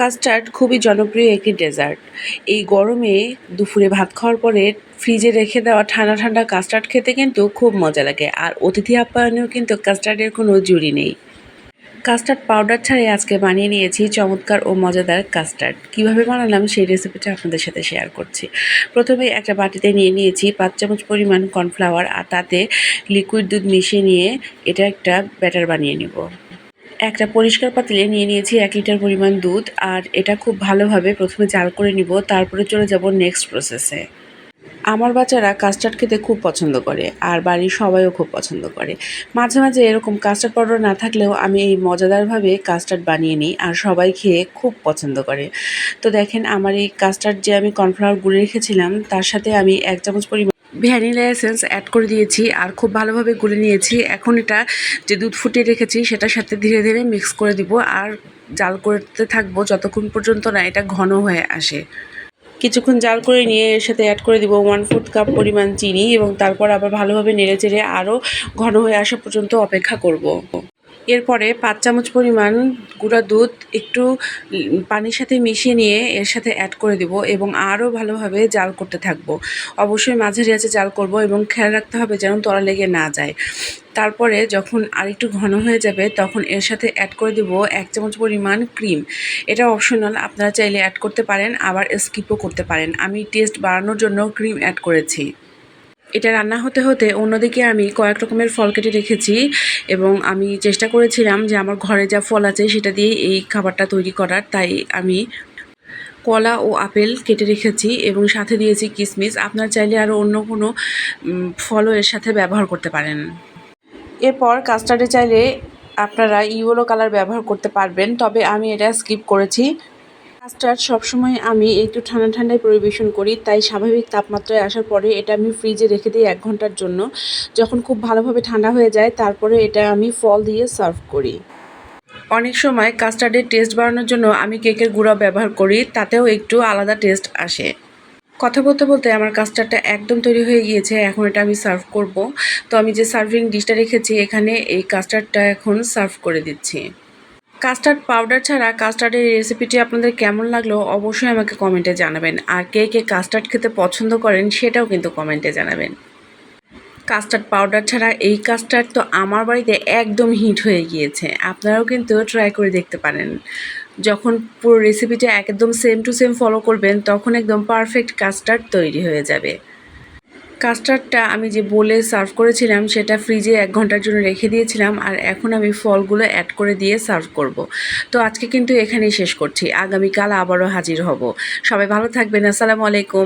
Custard খুবই জনপ্রিয় একটি ডেজার্ট। এই গরমে দুপুরে ভাত খাওয়ার পরে ফ্রিজে রেখে দেওয়া ঠান্ডা ঠান্ডা কাস্টার্ড খেতে কিন্তু খুব মজা লাগে, আর অতিথি আপ্যায়নেও কিন্তু কাস্টার্ডের কোনো জুড়ি নেই। কাস্টার্ড পাউডার ছাড়াই আজকে বানিয়ে নিয়েছি চমৎকার ও মজাদার কাস্টার্ড। কীভাবে বানালাম সেই রেসিপিটা আপনাদের সাথে শেয়ার করছি। প্রথমে একটা বাটিতে নিয়ে নিয়েছি পাঁচ চামচ পরিমাণ কর্নফ্লাওয়ার, আর তাতে লিকুইড দুধ মিশিয়ে নিয়ে এটা একটা ব্যাটার বানিয়ে নেব। একটা পরিষ্কার পাতিলে নিয়ে নিয়েছি এক লিটার পরিমাণ দুধ, আর এটা খুব ভালোভাবে প্রথমে জাল করে নিব, তারপরে চলে যাব নেক্সট প্রসেসে আমার বাচ্চারা কাস্টার্ড খেতে খুব পছন্দ করে, আর বাড়ির সবাইও খুব পছন্দ করে। মাঝে মাঝে এরকম কাস্টার্ড পাউডার না থাকলেও আমি এই মজাদারভাবে কাস্টার্ড বানিয়ে নিই, আর সবাই খেয়ে খুব পছন্দ করে। তো দেখেন, আমার এই কাস্টার্ড যে আমি কর্নফ্লাওয়ার গুলে রেখেছিলাম, তার সাথে আমি এক চামচ পরিমাণ ভ্যানিলা এসেন্স অ্যাড করে দিয়েছি আর খুব ভালোভাবে গুলে নিয়েছি এখন এটা যে দুধ ফুটিয়ে রেখেছি, সেটার সাথে ধীরে ধীরে মিক্স করে দিব আর জাল করতে থাকব যতক্ষণ পর্যন্ত না এটা ঘন হয়ে আসে কিছুক্ষণ জাল করে নিয়ে এর সাথে অ্যাড করে দিব ওয়ান ফোর্থ কাপ পরিমাণ চিনি এবং তারপর আবার ভালোভাবে নেড়ে চেড়ে আরও ঘন হয়ে আসা পর্যন্ত অপেক্ষা করব। এরপরে পাঁচ চামচ পরিমাণ গুঁড়া দুধ, একটু পানির সাথে মিশিয়ে নিয়ে এর সাথে অ্যাড করে দিব এবং আরও ভালোভাবে জাল করতে থাকব। অবশ্যই মাঝারি আছে জাল করব এবং খেয়াল রাখতে হবে যেন তলা লেগে না যায়। তারপরে যখন আরেকটু ঘন হয়ে যাবে তখন এর সাথে অ্যাড করে দেব এক চামচ পরিমাণ ক্রিম। এটা অপশনাল আপনারা চাইলে অ্যাড করতে পারেন, আবার স্কিপও করতে পারেন। আমি টেস্ট বাড়ানোর জন্য ক্রিম অ্যাড করেছি। এটা রান্না হতে হতে অন্যদিকে আমি কয়েক রকমের ফল কেটে রেখেছি এবং আমি চেষ্টা করেছিলাম যে আমার ঘরে যা ফল আছে সেটা দিয়ে এই খাবারটা তৈরি করার, তাই আমি কলা ও আপেল কেটে রেখেছি এবং সাথে দিয়েছি কিশমিশ আপনার চাইলে আরও অন্য কোনো ফলও এর সাথে ব্যবহার করতে পারেন। এরপর কাস্টার্ডে চাইলে আপনারা ইয়েলো কালার ব্যবহার করতে পারবেন, তবে আমি এটা স্কিপ করেছি। কাস্টার্ড সবসময় আমি একটু ঠান্ডা ঠান্ডায় পরিবেশন করি, তাই স্বাভাবিক তাপমাত্রায় আসার পরে এটা আমি ফ্রিজে রেখে দিই এক ঘণ্টার জন্য। যখন খুব ভালোভাবে ঠান্ডা হয়ে যায়, তারপরে এটা আমি ফল দিয়ে সার্ভ করি। অনেক সময় কাস্টার্ডের টেস্ট বাড়ানোর জন্য আমি কেকের গুঁড়া ব্যবহার করি, তাতেও একটু আলাদা টেস্ট আসে। কথা বলতে বলতে আমার কাস্টার্ডটা একদম তৈরি হয়ে গিয়েছে, এখন এটা আমি সার্ভ করব। তো আমি যে সার্ভিং ডিশটা রেখেছি, এখানে এই কাস্টার্ডটা এখন সার্ভ করে দিচ্ছি। কাস্টার্ড পাউডার ছাড়া কাস্টার্ডের রেসিপিটি আপনাদের কেমন লাগল অবশ্যই আমাকে কমেন্টে জানাবেন। আর কে কে কাস্টার্ড খেতে পছন্দ করেন সেটাও কিন্তু কমেন্টে জানাবেন। কাস্টার্ড পাউডার ছাড়া এই কাস্টার্ড তো আমার বাড়িতে একদম হিট হয়ে গিয়েছে। আপনারাও কিন্তু ট্রাই করে দেখতে পারেন। যখন পুরো রেসিপিটা একদম সেম টু সেম ফলো করবেন, তখন একদম পারফেক্ট কাস্টার্ড তৈরি হয়ে যাবে। কাস্টার্ডটা আমি যে বলে সার্ভ করেছিলাম, সেটা ফ্রিজে এক ঘণ্টার জন্য রেখে দিয়েছিলাম আর এখন আমি ফলগুলো অ্যাড করে দিয়ে সার্ভ করব। তো আজকে কিন্তু এখানেই শেষ করছি। আগামীকাল আবারও হাজির হব। সবাই ভালো থাকবেন। আসসালামু আলাইকুম।